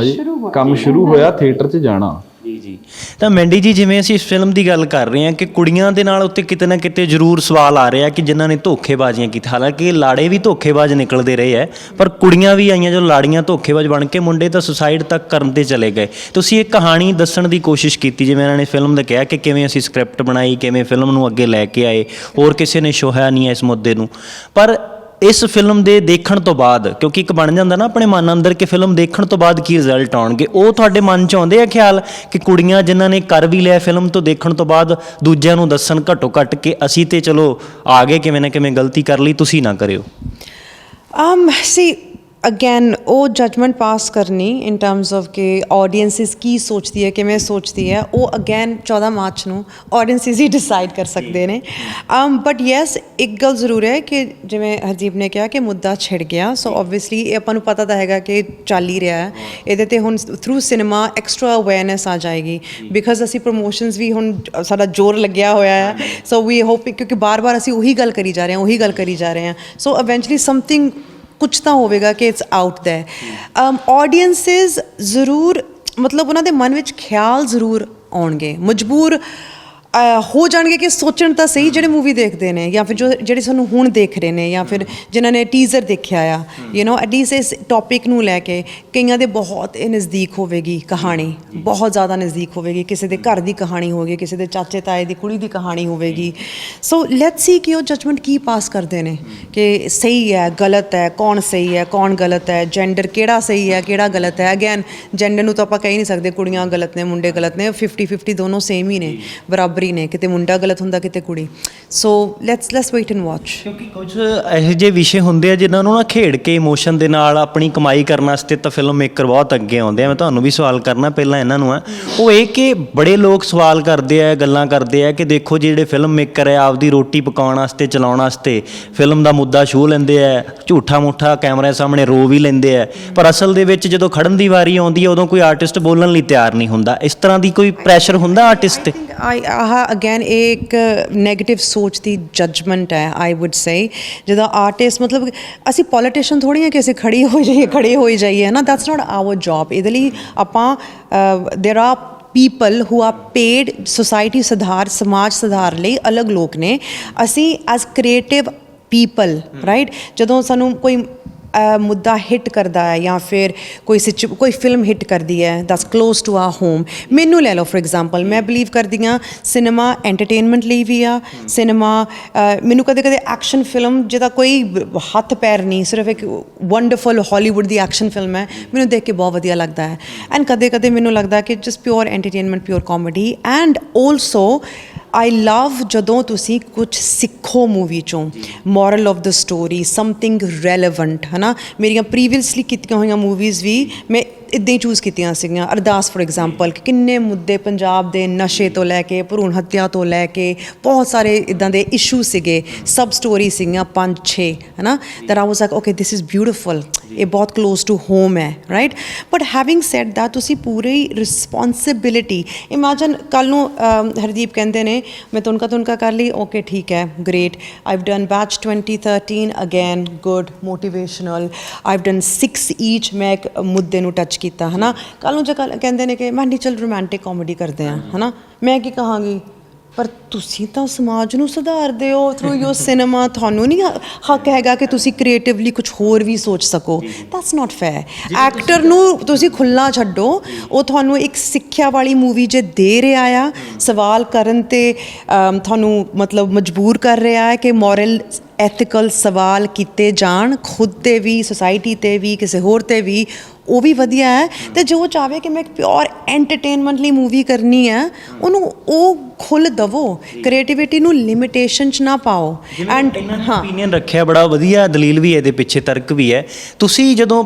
ਹਜੇ ਕੰਮ ਸ਼ੁਰੂ ਹੋਇਆ ਥੀਏਟਰ 'ਚ ਜਾਣਾ। ਜੀ। ਜੀ ਤਾਂ ਮੈਂਡੀ ਜੀ, ਜਿਵੇਂ ਅਸੀਂ ਇਸ ਫਿਲਮ ਦੀ ਗੱਲ ਕਰ ਰਹੇ ਹਾਂ ਕਿ ਕੁੜੀਆਂ ਦੇ ਨਾਲ ਉੱਤੇ ਕਿਤੇ ਨਾ ਕਿਤੇ ਜ਼ਰੂਰ ਸਵਾਲ ਆ ਰਿਹਾ ਕਿ ਜਿਨ੍ਹਾਂ ਨੇ ਧੋਖੇਬਾਜ਼ੀਆਂ ਕੀਤੀ ਹਾਲਾਂਕਿ ਲਾੜੇ ਵੀ ਧੋਖੇਬਾਜ਼ ਨਿਕਲਦੇ ਰਹੇ ਹੈ, ਪਰ ਕੁੜੀਆਂ ਵੀ ਆਈਆਂ ਜੋ ਲਾੜੀਆਂ ਧੋਖੇਬਾਜ਼ ਬਣ ਕੇ ਮੁੰਡੇ ਤਾਂ ਸੁਸਾਈਡ ਤੱਕ ਕਰਨ ਤੇ ਚਲੇ ਗਏ। ਤੁਸੀਂ ਇਹ ਕਹਾਣੀ ਦੱਸਣ ਦੀ ਕੋਸ਼ਿਸ਼ ਕੀਤੀ, ਜਿਵੇਂ ਇਹਨਾਂ ਨੇ ਫਿਲਮ ਦਾ ਕਿਹਾ ਕਿ ਕਿਵੇਂ ਅਸੀਂ ਸਕ੍ਰਿਪਟ ਬਣਾਈ, ਕਿਵੇਂ ਫਿਲਮ ਨੂੰ ਅੱਗੇ ਲੈ ਕੇ ਆਏ, ਹੋਰ ਕਿਸੇ ਨੇ ਸ਼ੋਹਿਆ ਨਹੀਂ ਹੈ ਇਸ ਮੁੱਦੇ ਨੂੰ। ਪਰ ਇਸ ਫਿਲਮ ਦੇ ਦੇਖਣ ਤੋਂ ਬਾਅਦ, ਕਿਉਂਕਿ ਇੱਕ ਬਣ ਜਾਂਦਾ ਨਾ ਆਪਣੇ ਮਨ ਅੰਦਰ ਕਿ ਫਿਲਮ ਦੇਖਣ ਤੋਂ ਬਾਅਦ ਕੀ ਰਿਜ਼ਲਟ ਆਉਣਗੇ, ਉਹ ਤੁਹਾਡੇ ਮਨ 'ਚ ਆਉਂਦੇ ਆ ਖਿਆਲ ਕਿ ਕੁੜੀਆਂ ਜਿਨ੍ਹਾਂ ਨੇ ਕਰ ਵੀ ਲਿਆ ਫਿਲਮ ਤੋਂ ਦੇਖਣ ਤੋਂ ਬਾਅਦ, ਦੂਜਿਆਂ ਨੂੰ ਦੱਸਣ ਘੱਟੋ ਘੱਟ ਕਿ ਅਸੀਂ ਤੇ ਚਲੋ ਆ ਗਏ, ਕਿਵੇਂ ਨਾ ਕਿਵੇਂ ਗਲਤੀ ਕਰ ਲਈ, ਤੁਸੀਂ ਨਾ ਕਰਿਓ। Um see again, ਉਹ ਜਜਮੈਂਟ ਪਾਸ ਕਰਨੀ ਇਨ ਟਰਮਸ ਆਫ ਕਿ ਆਡੀਅנਸਸ ਕੀ ਸੋਚਦੀ ਹੈ, ਕਿਵੇਂ ਸੋਚਦੀ ਹੈ, ਉਹ ਅਗੇਨ 14 ਮਾਰਚ ਨੂੰ ਆਡੀਅנਸਸ ਹੀ ਡਿਸਾਈਡ ਕਰ ਸਕਦੇ ਨੇ। Um ਬਟ ਯੈਸ ਇੱਕ ਗੱਲ ਜ਼ਰੂਰ ਹੈ ਕਿ ਜਿਵੇਂ ਹਰਜੀਤ ਨੇ ਕਿਹਾ ਕਿ ਮੁੱਦਾ ਛਿੜ ਗਿਆ ਸੋ ਆਬਵੀਅਸਲੀ ਇਹ ਆਪਾਂ ਨੂੰ ਪਤਾ ਤਾਂ ਹੈਗਾ ਕਿ ਚੱਲ ਹੀ ਰਿਹਾ ਹੈ। ਇਹਦੇ ਤੇ ਹੁਣ ਥਰੂ ਸਿਨੇਮਾ ਐਕਸਟਰਾ ਅਵੇਅਰਨੈਸ ਆ ਜਾਏਗੀ। ਬਿਕਾਜ਼ ਅਸੀਂ ਪ੍ਰੋਮੋਸ਼ਨਸ ਵੀ ਹੁਣ ਸਾਡਾ ਜ਼ੋਰ ਲੱਗਿਆ ਹੋਇਆ ਹੈ। ਸੋ ਵੀ ਹੋਪ ਕਿਉਂਕਿ ਬਾਰ-ਬਾਰ ਅਸੀਂ ਉਹੀ ਗੱਲ ਕਰੀ ਜਾ ਰਹੇ ਹਾਂ, ਉਹੀ ਗੱਲ ਕਰੀ ਜਾ ਰਹੇ ਹਾਂ। ਸੋ ਇਵੈਂਚੁਅਲੀ ਸਮਥਿੰਗ ਕੁਝ ਤਾਂ ਹੋਵੇਗਾ ਕਿ ਇਟਸ ਆਊਟ there. Um ਜ਼ਰੂਰ, ਮਤਲਬ ਉਹਨਾਂ ਦੇ ਮਨ ਵਿੱਚ ਖਿਆਲ ਜ਼ਰੂਰ ਆਉਣਗੇ। ਮਜਬੂਰ ਹੋ ਜਾਣਗੇ ਕਿ ਸੋਚਣ ਤਾਂ ਸਹੀ ਜਿਹੜੇ ਮੂਵੀ ਦੇਖਦੇ ਨੇ ਜਾਂ ਫਿਰ ਜੋ ਜਿਹੜੇ ਸਾਨੂੰ ਹੁਣ ਦੇਖ ਰਹੇ ਨੇ ਜਾਂ ਫਿਰ ਜਿਨ੍ਹਾਂ ਨੇ ਟੀਜ਼ਰ ਦੇਖਿਆ ਆ ਯੂ نو ਐਟਲੀਸਟ ਇਸ ਟੌਪਿਕ ਨੂੰ ਲੈ ਕੇ ਕਈਆਂ ਦੇ ਬਹੁਤ ਇਹ ਨਜ਼ਦੀਕ ਹੋਵੇਗੀ ਕਹਾਣੀ, ਬਹੁਤ ਜ਼ਿਆਦਾ ਨਜ਼ਦੀਕ ਹੋਵੇਗੀ। ਕਿਸੇ ਦੇ ਘਰ ਦੀ ਕਹਾਣੀ ਹੋਵੇਗੀ, ਕਿਸੇ ਦੇ ਚਾਚੇ ਤਾਏ ਦੀ ਕੁੜੀ ਦੀ ਕਹਾਣੀ ਹੋਵੇਗੀ। ਸੋ ਲੈਟਸ ਸੀ ਕਿ ਉਹ ਜਜਮੈਂਟ ਕੀ ਪਾਸ ਕਰਦੇ ਨੇ, ਕਿ ਸਹੀ ਹੈ, ਗਲਤ ਹੈ, ਕੌਣ ਸਹੀ ਹੈ, ਕੌਣ ਗਲਤ ਹੈ ਜੈਂਡਰ ਕਿਹੜਾ ਸਹੀ ਹੈ, ਕਿਹੜਾ ਗਲਤ ਹੈ। ਅਗੇਨ ਜੈਂਡਰ ਨੂੰ ਤਾਂ ਆਪਾਂ ਕਹਿ ਨਹੀਂ ਸਕਦੇ, ਕੁੜੀਆਂ ਗਲਤ ਨੇ, ਮੁੰਡੇ ਗਲਤ ਨੇ 50 50 ਦੋਨੋਂ ਸੇਮ ਹੀ ਨੇ, ਬਰਾਬਰੀ ਨੇ ਕਿਤੇ ਮੁੰਡਾ ਗਲਤ ਹੁੰਦਾ ਕਿਤੇ ਕੁੜੀ। So let's let's wait and watch ਕਿਉਂਕਿ ਕੁਝ ਇਹੋ ਜਿਹੇ ਵਿਸ਼ੇ ਹੁੰਦੇ ਆ ਜਿਨ੍ਹਾਂ ਨੂੰ ਨਾ ਖੇਡ ਕੇ ਇਮੋਸ਼ਨ ਦੇ ਨਾਲ ਆਪਣੀ ਕਮਾਈ ਕਰਨ ਵਾਸਤੇ ਤਾਂ ਫਿਲਮ ਮੇਕਰ ਬਹੁਤ ਅੱਗੇ ਆਉਂਦੇ ਆ। ਮੈਂ ਤੁਹਾਨੂੰ ਵੀ ਸਵਾਲ ਕਰਨਾ ਪਹਿਲਾਂ ਇਹਨਾਂ ਨੂੰ ਆ। ਉਹ ਇਹ ਕਿ ਬੜੇ ਲੋਕ ਸਵਾਲ ਕਰਦੇ ਆ ਗੱਲਾਂ ਕਰਦੇ ਆ ਕਿ ਦੇਖੋ ਜਿਹੜੇ ਫਿਲਮ ਮੇਕਰ ਆ ਆਪਦੀ ਰੋਟੀ ਪਕਾਉਣ ਵਾਸਤੇ ਚਲਾਉਣ ਵਾਸਤੇ ਫਿਲਮ ਦਾ ਮੁੱਦਾ ਛੂਹ ਲੈਂਦੇ ਆ ਝੂਠਾ ਮੁੱਠਾ ਕੈਮਰੇ ਸਾਹਮਣੇ ਰੋ ਵੀ ਲੈਂਦੇ ਆ। ਪਰ ਅਸਲ ਦੇ ਵਿੱਚ ਜਦੋਂ ਖੜਨ ਦੀ ਵਾਰੀ ਆਉਂਦੀ ਹੈ ਉਦੋਂ ਕੋਈ ਆਰਟਿਸਟ ਬੋਲਣ ਲਈ ਤਿਆਰ ਨਹੀਂ ਹੁੰਦਾ। ਇਸ ਤਰ੍ਹਾਂ ਦੀ ਕੋਈ ਪ੍ਰੈਸ਼ਰ ਹੁੰਦਾ ਆਰਟਿਸਟ ਤੇ? ਆਈ ਆਹ ਅਗੇਨ ਇੱਕ ਨੈਗੇਟਿਵ ਸੋਚ ਦੀ ਜਜਮੈਂਟ ਹੈ ਆਈ ਊਡ ਸੇ ਜਿਹਦਾ ਆਰਟਿਸਟ ਮਤਲਬ ਅਸੀਂ ਪੋਲੀਟੀਸ਼ੀਅਨ ਥੋੜੀ ਹੈ ਕਿ ਅਸੀਂ ਖੜੀ ਹੋ ਜਾਈਏ, ਖੜੇ ਹੋਈ ਜਾਈਏ ਨਾ? ਦੈਟਸ ਨਾਟ ਆਵਰ ਜੌਬ ਇਹਦੇ ਲਈ ਆਪਾਂ there are people who are paid society ਸੁਧਾਰ, ਸਮਾਜ ਸੁਧਾਰ ਲਈ ਅਲੱਗ ਲੋਕ ਨੇ। ਅਸੀਂ ਐਸ ਕ੍ਰੀਏਟਿਵ ਪੀਪਲ ਰਾਈਟ ਜਦੋਂ ਸਾਨੂੰ ਕੋਈ ਮੁੱਦਾ ਹਿੱਟ ਕਰਦਾ ਹੈ ਜਾਂ ਫਿਰ ਕੋਈ ਸਿਚ, ਕੋਈ ਫਿਲਮ ਹਿੱਟ ਕਰਦੀ ਹੈ ਦਸ ক্লোਜ਼ ਟੂ ਆਰ ਹੋਮ ਮੈਨੂੰ ਲੈ ਲਓ ਫੋਰ ਐਗਜ਼ਾਮਪਲ ਮੈਂ ਬਲੀਵ ਕਰਦੀ ਹਾਂ ਸਿਨੇਮਾ ਐਂਟਰਟੇਨਮੈਂਟ ਲਈ ਵੀ ਆ। ਸਿਨੇਮਾ ਮੈਨੂੰ ਕਦੇ-ਕਦੇ ਐਕਸ਼ਨ ਫਿਲਮ ਜਿਹਦਾ ਕੋਈ ਹੱਥ ਪੈਰ ਨਹੀਂ, ਸਿਰਫ ਇੱਕ ਵੰਡਰਫੁਲ ਹਾਲੀਵੁੱਡ ਦੀ ਐਕਸ਼ਨ ਫਿਲਮ ਹੈ, ਮੈਨੂੰ ਦੇਖ ਕੇ ਬਹੁਤ ਵਧੀਆ ਲੱਗਦਾ ਹੈ। ਐਂਡ ਕਦੇ-ਕਦੇ ਮੈਨੂੰ ਲੱਗਦਾ ਕਿ just pure entertainment pure comedy and also I love ਜਦੋਂ ਤੁਸੀਂ ਕੁਝ ਸਿੱਖੋ ਮੂਵੀ ਚੋਂ। Moral of the story something relevant ਹਨਾ? ਮੇਰੀਆਂ ਪ੍ਰੀਵੀਅਸਲੀ ਕੀਤੀਆਂ ਹੋਈਆਂ ਮੂਵੀਜ਼ ਵੀ ਮੈਂ ਇਦਾਂ ਹੀ ਚੂਜ਼ ਕੀਤੀਆਂ ਸੀਗੀਆਂ। ਅਰਦਾਸ ਫੋਰ ਐਗਜ਼ਾਮਪਲ ਕਿ ਕਿੰਨੇ ਮੁੱਦੇ ਪੰਜਾਬ ਦੇ ਨਸ਼ੇ ਤੋਂ ਲੈ ਕੇ ਭਰੂਣ ਹੱਤਿਆ ਤੋਂ ਲੈ ਕੇ ਬਹੁਤ ਸਾਰੇ ਇਦਾਂ ਦੇ ਇਸ਼ੂ ਸੀਗੇ। ਸਬ ਸਟੋਰੀ ਸੀਗੀਆਂ 5 6 ਹਨਾ? That I was like okay this is beautiful ਇਹ ਬਹੁਤ ਕਲੋਜ਼ ਟੂ ਹੋਮ ਹੈ right but having said that ਤੁਸੀਂ ਪੂਰੀ ਰਿਸਪੌਂਸਿਬਿਲਿਟੀ ਇਮੇਜਿਨ ਕੱਲ ਨੂੰ ਹਰਦੀਪ ਕਹਿੰਦੇ ਨੇ ਮੈਂ ਤੁਨਕਾ ਤੁਨਕਾ ਕਰ ਲਈ ਓਕੇ ਠੀਕ ਹੈ great I've done batch 2013 again good motivational I've done six each ਮੈਂ ਇੱਕ ਮੁੱਦੇ ਨੂੰ ਟੱਚ ਕੀਤਾ ਹਨਾ? ਕੱਲ ਨੂੰ ਜੇ ਕੱਲ੍ਹ ਕਹਿੰਦੇ ਨੇ ਕਿ ਮੈਂ ਨਹੀਂ ਚਲ ਰੋਮਾਂਟਿਕ ਕਾਮੇਡੀ ਕਰਦੇ ਆ ਹਨਾ? ਮੈਂ ਕੀ ਕਹਾਂਗੀ? ਪਰ ਤੁਸੀਂ ਤਾਂ ਸਮਾਜ ਨੂੰ ਸੁਧਾਰਦੇ ਹੋ ਥਰੂ ਯੋਰ ਸਿਨੇਮਾ ਤੁਹਾਨੂੰ ਨਹੀਂ ਹੱਕ ਹੈਗਾ ਕਿ ਤੁਸੀਂ ਕ੍ਰੀਏਟਿਵਲੀ ਕੁਝ ਹੋਰ ਵੀ ਸੋਚ ਸਕੋ। ਦੈਟਸ ਨਾਟ ਫੇਅਰ ਐਕਟਰ ਨੂੰ ਤੁਸੀਂ ਖੁੱਲਾ ਛੱਡੋ ਉਹ ਤੁਹਾਨੂੰ ਇੱਕ ਸਿੱਖਿਆ ਵਾਲੀ ਮੂਵੀ ਜੇ ਦੇ ਰਿਹਾ ਆ ਸਵਾਲ ਕਰਨ ਤੇ ਤੁਹਾਨੂੰ ਮਤਲਬ ਮਜਬੂਰ ਕਰ ਰਿਹਾ ਹੈ ਕਿ ਮੋਰਲ ਐਥੀਕਲ ਸਵਾਲ ਕੀਤੇ ਜਾਣ ਖੁਦ ਤੇ ਵੀ ਸੋਸਾਇਟੀ ਤੇ ਵੀ ਕਿਸੇ ਹੋਰ ਤੇ ਵੀ ਉਹ ਵੀ ਵਧੀਆ ਹੈ ਤੇ ਜੋ ਚਾਹਵੇ ਕਿ ਮੈਂ ਇੱਕ ਪਿਓਰ ਐਂਟਰਟੇਨਮੈਂਟ ਲਈ ਮੂਵੀ ਕਰਨੀ ਹੈ ਉਹਨੂੰ ਉਹ ਖੁੱਲ ਦਵੋ ਕ੍ਰੀਏਟੀਵਿਟੀ ਨੂੰ ਲਿਮਿਟੇਸ਼ਨ ਚ ਨਾ ਪਾਓ। ਐਂਡ ਹਾਂ। ਓਪੀਨੀਅਨ ਰੱਖਿਆ ਬੜਾ ਵਧੀਆ ਦਲੀਲ ਵੀ ਹੈ ਇਹਦੇ ਪਿੱਛੇ ਤਰਕ ਵੀ ਹੈ। ਤੁਸੀਂ ਜਦੋਂ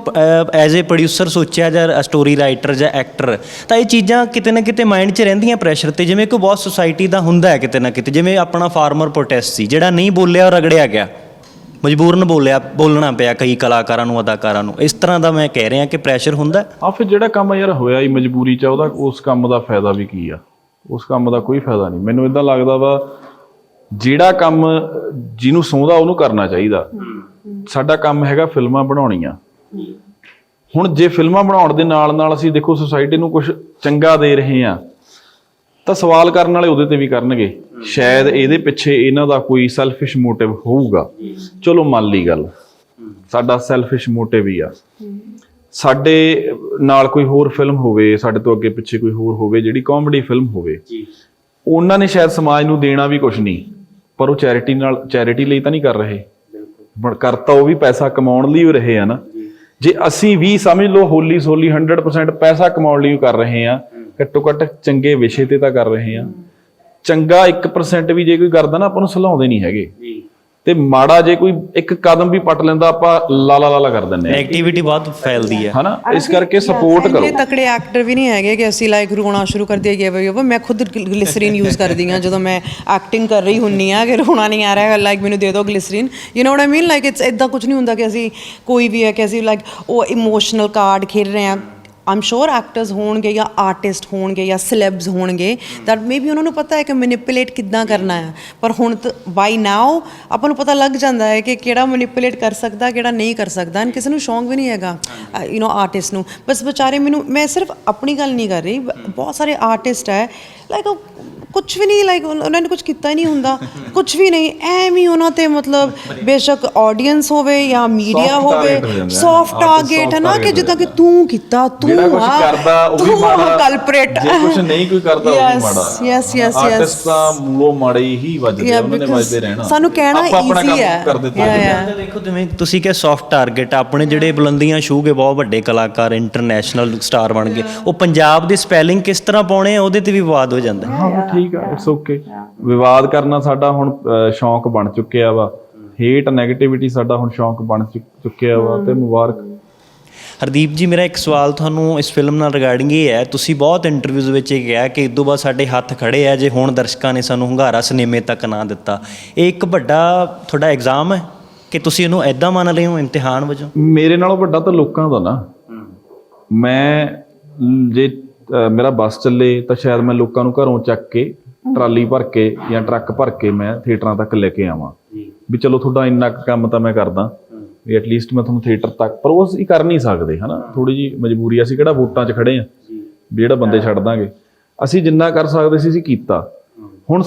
ਐਜ਼ ਅ ਪ੍ਰੋਡਿਊਸਰ ਸੋਚਿਆ ਜਾਂ ਸਟੋਰੀ ਰਾਈਟਰ ਜਾਂ ਐਕਟਰ ਤਾਂ ਇਹ ਚੀਜ਼ਾਂ ਕਿਤੇ ਨਾ ਕਿਤੇ ਮਾਈਂਡ 'ਚ ਰਹਿੰਦੀਆਂ ਪ੍ਰੈਸ਼ਰ ਤੇ ਜਿਵੇਂ ਕੋਈ ਬਹੁਤ ਸੁਸਾਇਟੀ ਦਾ ਹੁੰਦਾ ਹੈ ਕਿਤੇ ਨਾ ਕਿਤੇ ਜਿਵੇਂ ਆਪਣਾ ਫਾਰਮਰ ਪ੍ਰੋਟੈਸਟ ਸੀ ਜਿਹੜਾ ਨਹੀਂ ਬੋਲਿਆ ਉਹ ਰਗੜਿਆ ਗਿਆ। ਮਜਬੂਰਨ ਬੋਲਿਆ ਬੋਲਣਾ ਪਿਆ ਕਈ ਕਲਾਕਾਰਾਂ ਨੂੰ ਅਦਾਕਾਰਾਂ ਨੂੰ। ਇਸ ਤਰ੍ਹਾਂ ਦਾ ਮੈਂ ਕਹਿ ਰਿਹਾ ਕਿ ਪ੍ਰੈਸ਼ਰ ਹੁੰਦਾ। ਆ ਫਿਰ ਜਿਹੜਾ ਕੰਮ ਯਾਰ ਹੋਇਆ ਹੀ ਮਜਬੂਰੀ ਚ ਆ, ਉਹਦਾ ਉਸ ਕੰਮ ਦਾ ਫਾਇਦਾ ਵੀ ਕੀ ਆ? ਉਸ ਕੰਮ ਦਾ ਕੋਈ ਫਾਇਦਾ ਨਹੀਂ। ਮੈਨੂੰ ਇਦਾਂ ਲੱਗਦਾ ਵਾ ਜਿਹੜਾ ਕੰਮ ਜਿਹਨੂੰ ਸੌਂਦਾ ਉਹਨੂੰ ਕਰਨਾ ਚਾਹੀਦਾ। ਸਾਡਾ ਕੰਮ ਹੈਗਾ ਫਿਲਮਾਂ ਬਣਾਉਣੀਆਂ। ਹੁਣ ਜੇ ਫਿਲਮਾਂ ਬਣਾਉਣ ਦੇ ਨਾਲ ਨਾਲ ਅਸੀਂ ਦੇਖੋ ਸੁਸਾਇਟੀ ਨੂੰ ਕੁਝ ਚੰਗਾ ਦੇ ਰਹੇ ਆ ਤਾਂ ਸਵਾਲ ਕਰਨ ਵਾਲੇ ਉਹਦੇ ਤੇ ਵੀ ਕਰਨਗੇ। ਸ਼ਾਇਦ ਇਹਦੇ ਪਿੱਛੇ ਇਹਨਾਂ ਦਾ ਕੋਈ ਸੈਲਫਿਸ਼ ਮੋਟਿਵ ਹੋਊਗਾ। ਚਲੋ ਮੰਨ ਲਈ ਗੱਲ। ਸਾਡਾ ਸੈਲਫਿਸ਼ ਮੋਟਿਵ ਹੀ ਆ। ਸਾਡੇ ਨਾਲ ਕੋਈ ਹੋਰ ਫਿਲਮ ਹੋਵੇ ਸਾਡੇ ਤੋਂ ਅੱਗੇ ਪਿੱਛੇ ਕੋਈ ਹੋਰ ਹੋਵੇ ਜਿਹੜੀ ਕਾਮੇਡੀ ਫਿਲਮ ਹੋਵੇ ਉਹਨਾਂ ਨੇ ਸ਼ਾਇਦ ਸਮਾਜ ਨੂੰ ਦੇਣਾ ਵੀ ਕੁਝ ਨਹੀਂ। ਪਰ ਉਹ ਚੈਰਿਟੀ ਨਾਲ ਚੈਰਿਟੀ ਲਈ ਤਾਂ ਨਹੀਂ ਕਰ ਰਹੇ। ਬਣ ਕਰਤਾ ਉਹ ਵੀ ਪੈਸਾ ਕਮਾਉਣ ਲਈ ਹੀ ਰਹੇ ਆ ਨਾ। ਜੇ। ਅਸੀਂ ਵੀ ਸਮਝ ਲਓ ਹੋਲੀ ਸੋਲੀ 100% ਪੈਸਾ ਕਮਾਉਣ ਲਈ ਕਰ ਰਹੇ ਆ ਘੱਟੋ ਘੱਟ ਚੰਗੇ ਵਿਸ਼ੇ ਤੇ ਤਾਂ ਕਰ ਰਹੇ ਆ ਚੰਗਾ 1% ਵੀ ਜੇ ਕੋਈ ਕਰਦਾ ਨਾ ਆਪਾਂ ਨੂੰ ਸਲਾਉਂਦੇ ਨਹੀਂ ਹੈਗੇ। ਤੇ ਮਾੜਾ ਜੇ ਕੋਈ ਇੱਕ ਕਦਮ ਵੀ ਪਟ ਲੈਂਦਾ ਆਪਾਂ ਲਾਲਾ ਲਾਲਾ ਕਰ ਦਿੰਦੇ ਆ ਨੈਗੇਟਿਵਿਟੀ ਬਹੁਤ ਫੈਲਦੀ ਹੈ। ਹਨਾ? ਇਸ ਕਰਕੇ ਸਪੋਰਟ ਕਰੋ ਇੰਨੇ ਤਕੜੇ ਐਕਟਰ ਵੀ ਨਹੀਂ ਹੈਗੇ ਕਿ ਅਸੀਂ ਲਾਈਕ ਰੋਣਾ ਸ਼ੁਰੂ ਕਰ ਦਈਏ ਇਹ ਉਹ ਮੈਂ ਖੁਦ ਗਲਿਸਰੀਨ ਯੂਜ਼ ਕਰਦੀ ਹਾਂ ਜਦੋਂ ਮੈਂ ਐਕਟਿੰਗ ਕਰ ਰਹੀ ਹੁੰਨੀ ਆ ਕਿ ਰੋਣਾ ਨਹੀਂ ਆ ਰਿਹਾ ਲਾਈਕ ਮੈਨੂੰ ਦੇ ਦਿਓ glycerine you know what I mean like it's ਇਦਾਂ ਕੁਝ ਨਹੀਂ ਹੁੰਦਾ ਕਿ ਅਸੀਂ ਕੋਈ ਵੀ ਹੈ ਕਿ ਅਸੀਂ ਲਾਈਕ ਉਹ ਇਮੋਸ਼ਨਲ ਕਾਰਡ ਖੇਡ ਰਹੇ ਹਾਂ। ਆਮ ਸ਼ੋਰ ਐਕਟਰਸ ਹੋਣਗੇ ਜਾਂ ਆਰਟਿਸਟ ਹੋਣਗੇ ਜਾਂ ਸੈਲੈਬਸ ਹੋਣਗੇ ਦੈਟ ਮੇਬੀ ਉਹਨਾਂ ਨੂੰ ਪਤਾ ਹੈ ਕਿ ਮੈਨੀਪੂਲੇਟ ਕਿੱਦਾਂ ਕਰਨਾ ਹੈ। ਪਰ ਹੁਣ ਬਾਈ ਨਾਓ ਆਪਾਂ ਨੂੰ ਪਤਾ ਲੱਗ ਜਾਂਦਾ ਹੈ ਕਿ ਕਿਹੜਾ ਮੈਨੀਪੂਲੇਟ ਕਰ ਸਕਦਾ, ਕਿਹੜਾ ਨਹੀਂ ਕਰ ਸਕਦਾ। ਐਂਡ ਕਿਸੇ ਨੂੰ ਸ਼ੌਂਕ ਵੀ ਨਹੀਂ ਹੈਗਾ ਯੂ نو ਆਰਟਿਸਟ ਨੂੰ। ਬਸ ਵਿਚਾਰੇ ਮੈਨੂੰ, ਮੈਂ ਸਿਰਫ ਆਪਣੀ ਗੱਲ ਨਹੀਂ ਕਰ ਰਹੀ, ਬ- ਬਹੁਤ ਸਾਰੇ ਆਰਟਿਸਟ ਹੈ ਲਾਈਕ ਕੁਝ ਵੀ ਨਹੀਂ ਲਾਈਕ ਉਹਨਾਂ ਨੇ ਕੁਝ ਕੀਤਾ ਹੀ ਨਹੀਂ ਹੁੰਦਾ <laughs> ਕੁਝ ਵੀ ਨਹੀਂ ਐਵੇਂ ਹੀ ਉਹਨਾਂ ਤੇ ਮਤਲਬ ਬੇਸ਼ੱਕ ਆਡੀਅנס ਹੋਵੇ ਜਾਂ ਮੀਡੀਆ ਹੋਵੇ। ਸੌਫਟ ਟਾਰਗੇਟ ਹੈ ਨਾ ਕਿ ਜਿੱਦਾਂ ਕਿ ਤੂੰ ਕੀਤਾ ਤੂੰ ਜਿਹੜਾ ਕੁਝ ਆ, ਕਰਦਾ ਉਹ ਵੀ ਮਾੜਾ। ਜੇ ਕੁਝ ਨਹੀਂ ਕੋਈ ਕਰਦਾ ਉਹ ਵੀ ਮਾੜਾ yes, yes, yes. ਆਰਟਿਸਟ ਤਾਂ ਮੂਲੋਂ ਮਾੜੇ ਹੀ ਵੱਜਦੇ ਉਹਨਾਂ ਨੇ ਵੱਜਦੇ ਰਹਿਣਾ ਸਾਨੂੰ ਕਹਿਣਾ ਆਪਾਂ ਆਪਣਾ easy ਕੰਮ ਹੈ। ਕਰਦੇ Yeah, ਤਾਂ yeah. ਤਾਂ ਦੇਖੋ ਜਿਵੇਂ ਤੁਸੀਂ ਕਿ ਸੌਫਟ ਟਾਰਗੇਟ ਆਪਣੇ ਜਿਹੜੇ ਬੁਲੰਦੀਆਂ ਛੂਗੇ ਬਹੁਤ ਵੱਡੇ ਕਲਾਕਾਰ ਇੰਟਰਨੈਸ਼ਨਲ ਸਟਾਰ ਬਣ ਗਏ ਉਹ ਪੰਜਾਬ ਦੇ ਸਪੈਲਿੰਗ ਕਿਸ ਤਰ੍ਹਾਂ ਪਾਉਣੇ ਆ ਉਹਦੇ ਤੇ ਵੀ ਵਿਵਾਦ ਹੋ ਜਾਂਦਾ ਹੈ। ਹਾਂ ਠੀਕ ਆ ਇਟਸ ਓਕੇ ਵਿਵਾਦ ਕਰਨਾ ਸਾਡਾ ਹੁਣ ਸ਼ੌਂਕ ਬਣ ਚੁੱਕਿਆ ਵਾ। ਹੇਟ 네ਗੇਟਿਵਿਟੀ ਸਾਡਾ ਹੁਣ ਸ਼ੌਂਕ ਬਣ ਚੁੱਕ- ਚੁੱਕਿਆ ਵਾ ਤੇ ਮੁਬਾਰਕ। ਹਰਦੀਪ ਜੀ ਮੇਰਾ ਇੱਕ ਸਵਾਲ ਤੁਹਾਨੂੰ ਇਸ ਫਿਲਮ ਨਾਲ ਰਿਗਾਰਡਿੰਗ ਇਹ ਹੈ ਤੁਸੀਂ ਬਹੁਤ ਇੰਟਰਵਿਊਜ਼ ਵਿੱਚ ਇਹ ਕਿਹਾ ਕਿ ਇਦੋਂ ਬਾਅਦ ਸਾਡੇ ਹੱਥ ਖੜੇ ਆ ਜੇ ਹੁਣ ਦਰਸ਼ਕਾਂ ਨੇ ਸਾਨੂੰ ਹੁੰਗਾਰਾ ਸਿਨੇਮੇ ਤੱਕ ਨਾ ਦਿੱਤਾ। ਇਹ ਇੱਕ ਵੱਡਾ ਤੁਹਾਡਾ ਐਗਜ਼ਾਮ ਹੈ ਕਿ ਤੁਸੀਂ ਇਹਨੂੰ ਐਦਾਂ ਮੰਨ ਰਹੇ ਹੋ ਇਮਤਿਹਾਨ ਵਜੋਂ? ਮੇਰੇ ਨਾਲੋਂ ਵੱਡਾ ਤਾਂ ਲੋਕਾਂ ਦਾ ਨਾ। ਮੈਂ ਲ- ਜੇ ਮੇਰਾ ਬੱਸ ਚੱਲੇ ਤਾਂ ਸ਼ਾਇਦ ਮੈਂ ਲੋਕਾਂ ਨੂੰ ਘਰੋਂ ਚੱਕ ਕੇ ਟਰਾਲੀ ਭਰ ਕੇ ਜਾਂ ਟਰੱਕ ਭਰ ਕੇ ਮੈਂ ਥੀਏਟਰਾਂ ਤੱਕ ਲੈ ਕੇ ਆਵਾਂ। ਵੀ ਚਲੋ ਤੁਹਾਡਾ ਇੰਨਾ ਕੰਮ ਤਾਂ ਮੈਂ ਕਰਦਾ ਵੀ ਐਟਲੀਸਟ ਮੈਂ ਤੁਹਾਨੂੰ ਥੀਏਟਰ ਤੱਕ ਪਰ ਉਹ ਅਸੀਂ ਕਰ ਨਹੀਂ ਸਕਦੇ ਹਨਾ? ਥੋੜੀ ਜੀ ਮਜਬੂਰੀ ਆ, ਅਸੀਂ ਕਿਹੜਾ ਵੋਟਾਂ 'ਚ ਖੜੇ ਆ? ਵੀ ਜਿਹੜਾ ਬੰਦੇ ਛੱਡ ਦਾਂਗੇ। ਅਸੀਂ ਜਿੰਨਾ ਕਰ ਸਕਦੇ ਸੀ ਅਸੀਂ ਕੀਤਾ। ਹੁਣ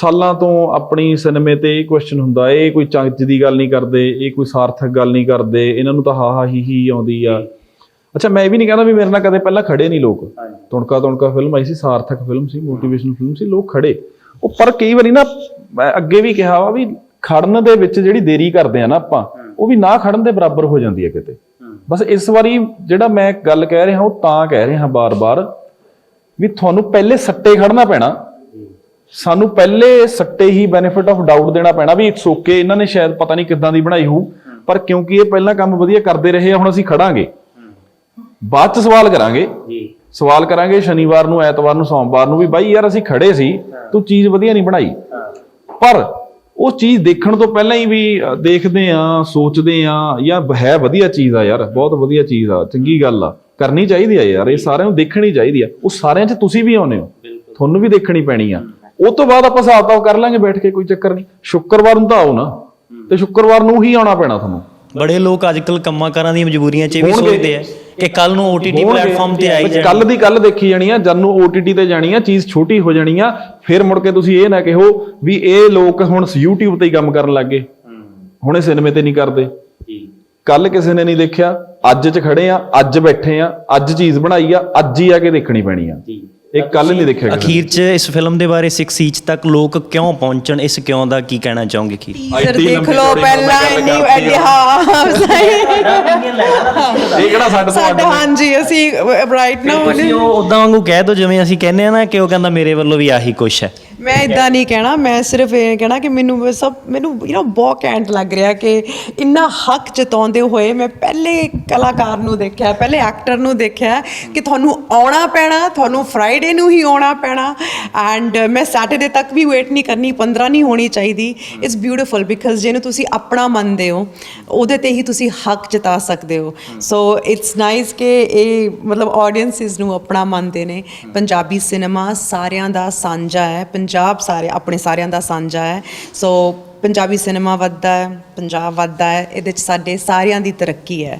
ਸਾਲਾਂ ਤੋਂ ਆਪਣੀ ਸਿਨੇਮੇ ਤੇ ਇਹ ਕੁਐਸਚਨ ਹੁੰਦਾ ਇਹ ਕੋਈ ਚੱਜ ਦੀ ਗੱਲ ਨਹੀਂ ਕਰਦੇ ਇਹ ਕੋਈ ਸਾਰਥਕ ਗੱਲ ਨਹੀਂ ਕਰਦੇ ਇਹਨਾਂ ਨੂੰ ਤਾਂ ਹਾ ਹਾ ਹੀ ਹੀ ਆਉਂਦੀ ਆ। ਅੱਛਾ ਮੈਂ ਇਹ ਵੀ ਨਹੀਂ ਕਹਿੰਦਾ ਵੀ ਮੇਰੇ ਨਾਲ ਕਦੇ ਪਹਿਲਾਂ ਖੜੇ ਨਹੀਂ ਲੋਕ। ਤੁਣਕਾ ਤੁਣਕਾ ਫਿਲਮ ਆਈ ਸੀ ਸਾਰਥਕ ਫਿਲਮ ਸੀ ਮੋਟੀਵੇਸ਼ਨਲ ਫਿਲਮ ਸੀ ਲੋਕ ਖੜੇ। ਉਹ ਪਰ ਕਈ ਵਾਰੀ ਨਾ ਮੈਂ ਅੱਗੇ ਵੀ ਕਿਹਾ ਵਾ ਵੀ ਖੜਨ ਦੇ ਵਿੱਚ ਜਿਹੜੀ ਦੇਰੀ ਕਰਦੇ ਆ ਨਾ ਆਪਾਂ ਉਹ ਵੀ ਨਾ ਖੜਨ ਦੇ ਬਰਾਬਰ ਹੋ ਜਾਂਦੀ ਹੈ ਕਿਤੇ। ਬਸ ਇਸ ਵਾਰੀ ਜਿਹੜਾ ਮੈਂ ਗੱਲ ਕਹਿ ਰਿਹਾ ਉਹ ਤਾਂ ਕਹਿ ਰਿਹਾ ਬਾਰ-ਬਾਰ ਵੀ ਤੁਹਾਨੂੰ ਪਹਿਲੇ ਸੱਟੇ ਖੜਨਾ ਪੈਣਾ। ਸਾਨੂੰ ਪਹਿਲੇ ਸੱਟੇ ਹੀ ਬੈਨੀਫਿਟ ਆਫ ਡਾਊਟ ਦੇਣਾ ਪੈਣਾ ਵੀ ਇਟਸ ਓਕੇ ਇਹਨਾਂ ਨੇ ਸ਼ਾਇਦ ਪਤਾ ਨਹੀਂ ਕਿੱਦਾਂ ਦੀ ਬਣਾਈ ਹੋਊ। ਪਰ ਕਿਉਂਕਿ ਇਹ ਪਹਿਲਾਂ ਕੰਮ ਵਧੀਆ ਕਰਦੇ ਰਹੇ ਆ ਹੁਣ ਅਸੀਂ ਖੜਾਂਗੇ। ਬਾਅਦ ਚ ਸਵਾਲ ਕਰਾਂਗੇ। ਜੀ। ਸਵਾਲ ਕਰਾਂਗੇ ਸ਼ਨੀਵਾਰ ਨੂੰ ਐਤਵਾਰ ਨੂੰ ਸੋਮਵਾਰ ਨੂੰ ਵੀ ਬਾਈ ਯਾਰ ਅਸੀਂ ਖੜੇ ਸੀ ਤੂੰ ਚੀਜ਼ ਵਧੀਆ ਨਹੀਂ ਬਣਾਈ। ਪਰ ਉਹ ਚੀਜ਼ ਦੇਖਣ ਤੋਂ ਪਹਿਲਾਂ ਹੀ ਵੀ ਦੇਖਦੇ ਆ ਸੋਚਦੇ ਆ ਜਾਂ ਹੈ ਵਧੀਆ ਚੀਜ਼ ਆ ਯਾਰ ਬਹੁਤ ਵਧੀਆ ਚੀਜ਼ ਆ ਚੰਗੀ ਗੱਲ ਆ। ਕਰਨੀ ਚਾਹੀਦੀ ਆ ਯਾਰ ਇਹ ਸਾਰਿਆਂ ਨੂੰ ਦੇਖਣੀ ਚਾਹੀਦੀ ਆ। ਉਹ ਸਾਰਿਆਂ 'ਚ ਤੁਸੀਂ ਵੀ ਆਉਨੇ ਹੋ। ਤੁਹਾਨੂੰ ਵੀ ਦੇਖਣੀ ਪੈਣੀ ਆ। ਉਹ ਤੋਂ ਬਾਅਦ ਆਪਾਂ ਹਿਸਾਬ ਕਿਤਾਬ ਕਰ ਲਾਂਗੇ ਬੈਠ ਕੇ ਕੋਈ ਚੱਕਰ ਨਹੀਂ। ਸ਼ੁੱਕਰਵਾਰ ਨੂੰ ਤਾਂ ਆਓ ਨਾ। ਤੇ ਸ਼ੁੱਕਰਵਾਰ ਨੂੰ ਹੀ ਆਉਣਾ ਪੈਣਾ ਤੁਹਾਨੂੰ। ਬੜੇ ਲੋਕ ਅੱਜਕੱਲ ਕੰਮਾਂ ਕਾਰਾਂ ਦੀਆਂ ਮਜਬੂਰੀਆਂ 'ਚ ਵੀ। ਸੋਚਦੇ ਆ। ਕਿ ਕੱਲ ਨੂੰ OTT ਪਲੇਟਫਾਰਮ ਤੇ ਆਈ ਜਾਣ। ਕੱਲ ਦੀ ਕੱਲ ਦੇਖੀ ਜਾਣੀ ਆ ਜਦ ਨੂੰ OTT ਤੇ ਜਾਣੀ ਆ ਚੀਜ਼ ਛੋਟੀ ਹੋ ਜਾਣੀ ਆ ਫਿਰ ਮੁੜ ਕੇ ਤੁਸੀਂ ਇਹ ਨਾ ਕਹੋ ਵੀ ਇਹ ਲੋਕ ਹੁਣ YouTube ਤੇ ਹੀ ਕੰਮ ਕਰਨ ਲੱਗ ਗਏ। ਹੁਣ ਇਹ ਸਿਨੇਮੇ ਤੇ ਨਹੀਂ ਕਰਦੇ। ਜੀ ਕੱਲ ਕਿਸੇ ਨੇ ਨਹੀਂ ਦੇਖਿਆ ਅੱਜ ਚ ਖੜੇ ਆ ਅੱਜ ਬੈਠੇ ਆ ਅੱਜ ਚੀਜ਼ ਬਣਾਈ ਆ ਅੱਜ ਹੀ ਆ ਕੇ ਦੇਖਣੀ ਪੈਣੀ ਆ। ਜੀ ਇਹ ਕੱਲ ਨਹੀਂ ਦੇਖਿਆ ਨੇ। ਅਖੀਰ 'ਚ ਇਸ ਫਿਲਮ ਦੇ ਬਾਰੇ 6 ਇੰਚ ਤੱਕ ਲੋਕ ਕਿਉਂ ਪਹੁੰਚਣ ਇਸ ਕਿਉਂ ਦਾ ਕੀ ਕਹਿਣਾ ਚਾਹੋਗੇ ਅਖੀਰ? ਟੀਜ਼ਰ ਦੇਖ ਲਓ ਪਹਿਲਾਂ ਇੰਨੀ ਐਡੀ। ਹਾਂ। ਸਹੀ। ਇਹ ਕਿਹੜਾ ਸਾਡੇ ਤੋਂ ਸਾਡਾ ਹਾਂਜੀ ਅਸੀਂ ਰਾਈਟ ਨਾਓ ਤੁਸੀਂ ਉਹ ਉਦਾਂ ਵਾਂਗੂ ਕਹਿ ਦੋ ਜਿਵੇਂ ਅਸੀਂ ਕਹਿੰਦੇ ਆ ਨਾ ਕਿ ਉਹ ਕਹਿੰਦਾ ਮੇਰੇ ਵੱਲੋਂ ਵੀ ਆਹੀ ਕੁਛ ਹੈ। ਮੈਂ ਇਦਾਂ ਨਹੀਂ ਕਹਿਣਾ ਮੈਂ ਸਿਰਫ ਇਹ ਕਹਿਣਾ ਕਿ ਮੈਨੂੰ ਸਭ ਮੈਨੂੰ ਯੂ نو ਬਹੁਤ ਕੈਂਟ ਲੱਗ ਰਿਹਾ ਕਿ ਇੰਨਾ ਹੱਕ ਜਤਾਉਂਦੇ ਹੋਏ ਮੈਂ ਪਹਿਲੇ ਕਲਾਕਾਰ ਨੂੰ ਦੇਖਿਆ ਪਹਿਲੇ ਐਕਟਰ ਨੂੰ ਦੇਖਿਆ ਕਿ ਤੁਹਾਨੂੰ ਆਉਣਾ ਪੈਣਾ ਤੁਹਾਨੂੰ ਫਰਾਈਡੇ ਨੂੰ ਹੀ ਆਉਣਾ ਪੈਣਾ ਐਂਡ ਮੈਂ ਸੈਟਰਡੇ ਤੱਕ ਵੀ ਵੇਟ ਨਹੀਂ ਕਰਨੀ 15 ਨਹੀਂ ਹੋਣੀ ਚਾਹੀਦੀ। ਇਟਸ ਬਿਊਟੀਫੁਲ ਬਿਕਾਜ਼ ਜਿਹਨੂੰ ਤੁਸੀਂ ਆਪਣਾ ਮੰਨਦੇ ਹੋ ਉਹਦੇ ਤੇ ਹੀ ਤੁਸੀਂ ਹੱਕ ਜਤਾ ਸਕਦੇ ਹੋ। ਸੋ ਇਟਸ ਨਾਈਸ ਕਿ ਇਹ ਮਤਲਬ ਆਡੀਅנס ਇਸ ਨੂੰ ਆਪਣਾ ਮੰਨਦੇ ਨੇ। ਪੰਜਾਬੀ ਸਿਨੇਮਾ ਸਾਰਿਆਂ ਦਾ ਸਾਂਝਾ ਹੈ ਪੰਜਾਬ ਸਾਰੇ ਆਪਣੇ ਸਾਰਿਆਂ ਦਾ ਸਾਂਝਾ ਹੈ। ਸੋ ਪੰਜਾਬੀ ਸਿਨੇਮਾ ਵੱਧਦਾ ਹੈ ਪੰਜਾਬ ਵੱਧਦਾ ਹੈ ਇਹਦੇ ਚ ਸਾਡੇ ਸਾਰਿਆਂ ਦੀ ਤਰੱਕੀ ਹੈ।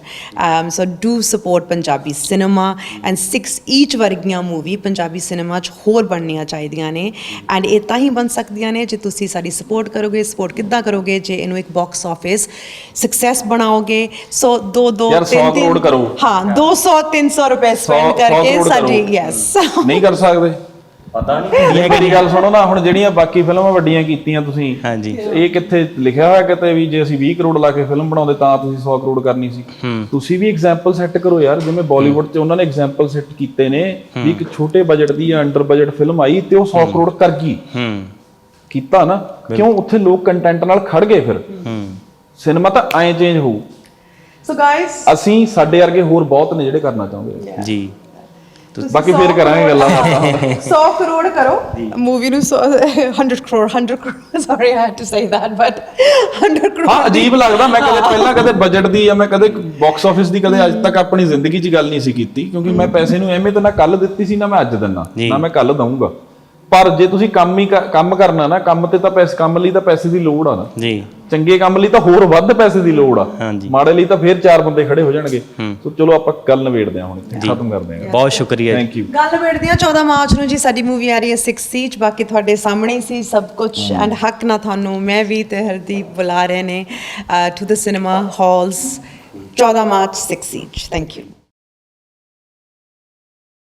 So do support Punjabi cinema and 6 each ਵਰਗੀਆਂ ਮੂਵੀ ਪੰਜਾਬੀ ਸਿਨੇਮਾ ਚ ਹੋਰ ਬਣਨੀਆਂ ਚਾਹੀਦੀਆਂ ਨੇ। ਐਂਡ ਇਹ ਤਾਂ ਹੀ ਬਣ ਸਕਦੀਆਂ ਨੇ ਜੇ ਤੁਸੀਂ ਸਾਡੀ ਸਪੋਰਟ ਕਰੋਗੇ। ਸਪੋਰਟ ਕਿੱਦਾਂ ਕਰੋਗੇ? ਜੇ ਇਹਨੂੰ ਇੱਕ ਬਾਕਸ ਆਫਿਸ ਸਕਸੈਸ ਬਣਾਓਗੇ। ਸੋ 2 2 ਯਾਰ, 100 ਕਰੋੜ ਕਰੋ। ਹਾਂ 200 300 ਰੁਪਏ ਸਪੈਂਡ ਕਰਕੇ ਸਾਡੀ। ਯੈਸ ਨਹੀਂ ਕਰ ਸਕਦੇ। ਪਤਾ ਨਹੀਂ ਇਹ ਮੇਰੀ ਗੱਲ ਸੁਣੋ ਨਾ ਹੁਣ ਜਿਹੜੀਆਂ ਬਾਕੀ ਫਿਲਮਾਂ ਵੱਡੀਆਂ ਕੀਤੀਆਂ ਤੁਸੀਂ ਹਾਂਜੀ। ਇਹ ਕਿੱਥੇ ਲਿਖਿਆ ਹੋਇਆ ਕਿਤੇ ਵੀ ਜੇ ਅਸੀਂ 20 ਕਰੋੜ ਲਾ ਕੇ ਫਿਲਮ ਬਣਾਉਂਦੇ ਤਾਂ ਤੁਸੀਂ 100 ਕਰੋੜ ਕਰਨੀ ਸੀ। ਤੁਸੀਂ ਵੀ ਐਗਜ਼ਾਮਪਲ ਸੈੱਟ ਕਰੋ ਯਾਰ ਜਿਵੇਂ ਬਾਲੀਵੁੱਡ 'ਚ ਉਹਨਾਂ ਨੇ ਐਗਜ਼ਾਮਪਲ ਸੈੱਟ ਕੀਤੇ ਨੇ ਵੀ ਇੱਕ ਛੋਟੇ ਬਜਟ ਦੀ ਜਾਂ ਅੰਡਰ ਬਜਟ ਫਿਲਮ ਆਈ ਤੇ ਉਹ 100 ਕਰੋੜ ਕਰ ਗਈ। ਹੂੰ। ਕੀਤਾ ਨਾ? ਕਿਉਂ ਉੱਥੇ ਲੋਕ ਕੰਟੈਂਟ ਨਾਲ ਖੜ ਗਏ ਫਿਰ? ਹੂੰ। ਸਿਨੇਮਾ ਤਾਂ ਐਂ ਚੇਂਜ ਹੋਊ। ਸੋ ਗਾਇਸ ਅਸੀਂ ਸਾਡੇ ਵਰਗੇ ਹੋਰ ਬਹੁਤ ਨੇ ਜਿਹੜੇ ਕਰਨਾ ਚਾਹੁੰਦੇ। ਜੀ। ਬਾਕੀ ਫੇਰ ਕਰਾਂਗੇ ਗੱਲਾਂ ਬਾਤਾਂ। <laughs> 100 ਕਰੋੜ ਕਰੋ। ਮੂਵੀ ਨੂੰ 100 crore 100 crore sorry I had to say that but 100 crore ਹਾਂ ਅਜੀਬ ਲੱਗਦਾ ਮੈਂ ਕਦੇ ਪਹਿਲਾਂ ਕਦੇ ਬਜਟ ਦੀ ਜਾਂ ਮੈਂ ਕਦੇ ਬਾਕਸ ਆਫਿਸ ਦੀ ਕਦੇ ਅੱਜ ਤੱਕ ਆਪਣੀ ਜ਼ਿੰਦਗੀ 'ਚ ਗੱਲ ਨਹੀਂ ਸੀ ਕੀਤੀ ਕਿਉਂਕਿ ਮੈਂ ਪੈਸੇ ਨੂੰ ਐਵੇਂ ਤਾਂ ਨਾ ਕੱਲ ਦਿੱਤੀ ਸੀ ਨਾ ਮੈਂ ਅੱਜ ਦਿੰਨਾ ਜੀ। ਨਾ ਮੈਂ ਕੱਲ ਦਊਂਗਾ। ਪਰ ਜੇ ਤੁਸੀਂ ਕੰਮ ਹੀ ਕੰਮ ਕਰਨਾ ਨਾ ਕੰਮ ਤੇ ਤਾਂ ਪੈਸੇ ਕੰਮ ਲਈ ਤਾਂ ਪੈਸੇ ਦੀ ਲੋੜ ਆ ਨਾ। ਜੀ। ਚੰਗੇ ਕੰਮ ਲਈ ਤਾਂ ਹੋਰ ਵੱਧ ਪੈਸੇ ਦੀ ਲੋੜ ਆ। ਹਾਂਜੀ। ਮਾੜੇ ਲਈ ਤਾਂ ਫੇਰ ਚਾਰ ਬੰਦੇ ਖੜੇ ਹੋ ਜਾਣਗੇ। ਸੋ ਚਲੋ ਆਪਾਂ ਗੱਲ ਨਵੇੜਦੇ ਹਾਂ ਹੁਣ ਖਤਮ ਕਰਦੇ ਹਾਂ। ਬਹੁਤ ਸ਼ੁਕਰੀਆ ਥੈਂਕ ਯੂ ਗੱਲ ਵੇੜਦੀਆਂ 14 ਮਾਰਚ ਨੂੰ ਜੀ ਸਾਡੀ ਮੂਵੀ ਆ ਰਹੀ ਹੈ 6 ਸੀਚ ਬਾਕੀ ਤੁਹਾਡੇ ਸਾਹਮਣੇ ਸੀ ਸਭ ਕੁਝ ਐਂਡ ਹੱਕ ਨਾ ਤੁਹਾਨੂੰ ਮੈਂ ਵੀ ਤੇ ਹਰਦੀਪ ਬੁਲਾ ਰਹੇ ਨੇ to the cinema halls 14 March 6 each thank you